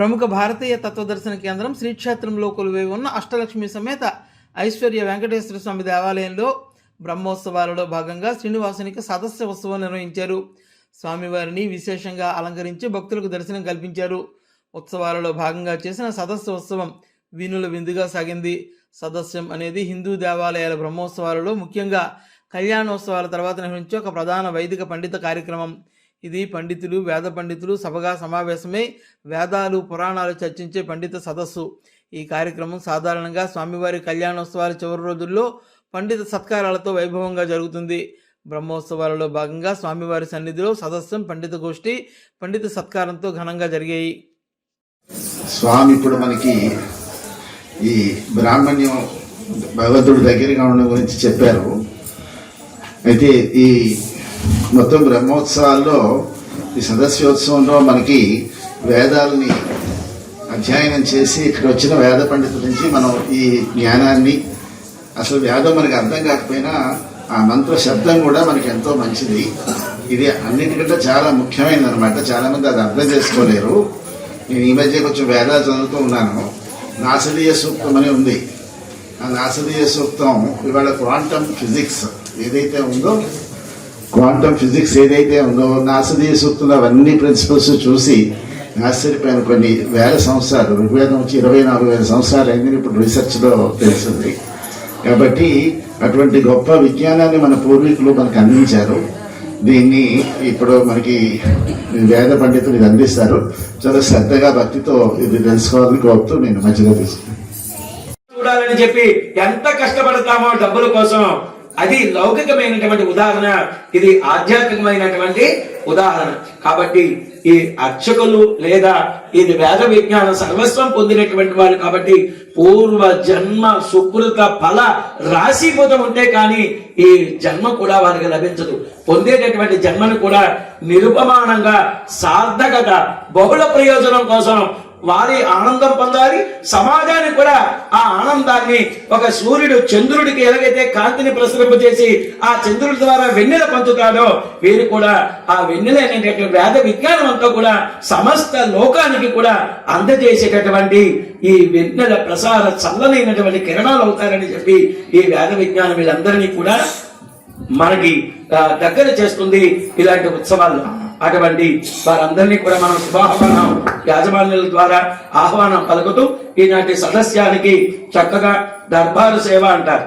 ప్రముఖ భారతీయ తత్వదర్శన కేంద్రం శ్రీక్షేత్రంలో కొలువై ఉన్న అష్టలక్ష్మి సమేత ఐశ్వర్య వెంకటేశ్వర స్వామి దేవాలయంలో బ్రహ్మోత్సవాలలో భాగంగా శ్రీనివాసునికి సదస్య ఉత్సవం నిర్వహించారు. స్వామివారిని విశేషంగా అలంకరించి భక్తులకు దర్శనం కల్పించారు. ఉత్సవాలలో భాగంగా చేసిన సదస్సు ఉత్సవం వీణుల విందుగా సాగింది. సదస్యం అనేది హిందూ దేవాలయాల బ్రహ్మోత్సవాలలో ముఖ్యంగా కళ్యాణోత్సవాల తర్వాత నిర్వహించే ఒక ప్రధాన వైదిక పండిత కార్యక్రమం. ఇది పండితులు వేద పండితులు సభగా సమావేశమై వేదాలు పురాణాలు చర్చించే పండిత సదస్సు. ఈ కార్యక్రమం సాధారణంగా స్వామివారి కళ్యాణోత్సవాల చివరి రోజుల్లో పండిత సత్కారాలతో వైభవంగా జరుగుతుంది. బ్రహ్మోత్సవాలలో భాగంగా స్వామివారి సన్నిధిలో సదస్సం పండిత గోష్ఠి పండిత సత్కారంతో ఘనంగా జరిగాయి. స్వామి ఇప్పుడు మనకి ఈ బ్రాహ్మణ్యం భగవంతుడి దగ్గరగా ఉండడం గురించి చెప్పారు. అయితే ఈ మొత్తం బ్రహ్మోత్సవాల్లో ఈ సదస్యోత్సవంలో మనకి వేదాలని అధ్యయనం చేసి ఇక్కడ వచ్చిన వేద పండితుల నుంచి మనం ఈ జ్ఞానాన్ని అసలు వేదం మనకి అర్థం కాకపోయినా ఆ మంత్ర శబ్దం కూడా మనకి ఎంతో మంచిది. ఇది అన్నిటికంటే చాలా ముఖ్యమైనది అనమాట చాలామంది అది అర్థం చేసుకోలేరు. నేను ఈ మధ్య కొంచెం వేదాలు చదువుతూ ఉన్నాను. నాసరీయ సూక్తం అని ఉంది. ఆ నాసరీయ సూక్తం ఇవాళ క్వాంటమ్ ఫిజిక్స్ ఏదైతే ఉందో క్వాంటమ్ ఫిజిక్స్ ఏదైతే ఉందో నాసదీయ సూక్తులు అవన్నీ ప్రిన్సిపల్స్ చూసి ఆశ్చర్యపోయిన. కొన్ని వేల సంవత్సరాలు ఋగ్వేదం వచ్చి ఇరవై నాలుగు వేల సంవత్సరాలు అయిందని ఇప్పుడు రీసెర్చ్లో తెలిసింది కాబట్టి అటువంటి గొప్ప విజ్ఞానాన్ని మన పూర్వీకులు మనకు అందించారు. దీన్ని ఇప్పుడు మనకి వేద పండితులు ఇది అందిస్తారు. చాలా శ్రద్ధగా భక్తితో ఇది తెలుసుకోవాలని కోరుతూ నేను మంచిగా తీసుకున్నాను చూడాలని చెప్పి ఎంత కష్టపడతామో డబ్బుల కోసం అది లౌకికమైనటువంటి ఉదాహరణ. ఇది ఆధ్యాత్మికమైనటువంటి ఉదాహరణ. కాబట్టి ఈ అర్చకులు లేదా ఇది వేద విజ్ఞాన సర్వస్వం పొందినటువంటి వారు కాబట్టి పూర్వ జన్మ సుకృత ఫల రాశీభూతం ఉంటే కానీ ఈ జన్మ కూడా వారికి లభించదు. పొందేటటువంటి జన్మను కూడా నిరుపమానంగా సార్థకత బహుళ ప్రయోజనం కోసం వారి ఆనందం పొందాలి. సమాజానికి కూడా ఆ ఆనందాన్ని ఒక సూర్యుడు చంద్రుడికి ఎలాగైతే కాంతిని ప్రసరింపజేసి ఆ చంద్రుడి ద్వారా వెన్నెల పంచుతాడో వీరు కూడా ఆ వెన్నెల అనేటటువంటి వేద విజ్ఞానం అంతా కూడా సమస్త లోకానికి కూడా అందజేసేటటువంటి ఈ వెన్నెల ప్రసార చల్లనైనటువంటి కిరణాలు అవుతారని చెప్పి ఈ వేద విజ్ఞానం వీళ్ళందరినీ కూడా మనకి దగ్గర చేస్తుంది. ఇలాంటి ఉత్సవాల్లో అటువంటి వారందరినీ కూడా మనం శుభాహ్వానం యాజమాన్యుల ద్వారా ఆహ్వానం పలుకుతూ ఈనాటి సదస్యానికి చక్కగా దర్బారు సేవ అంటారు.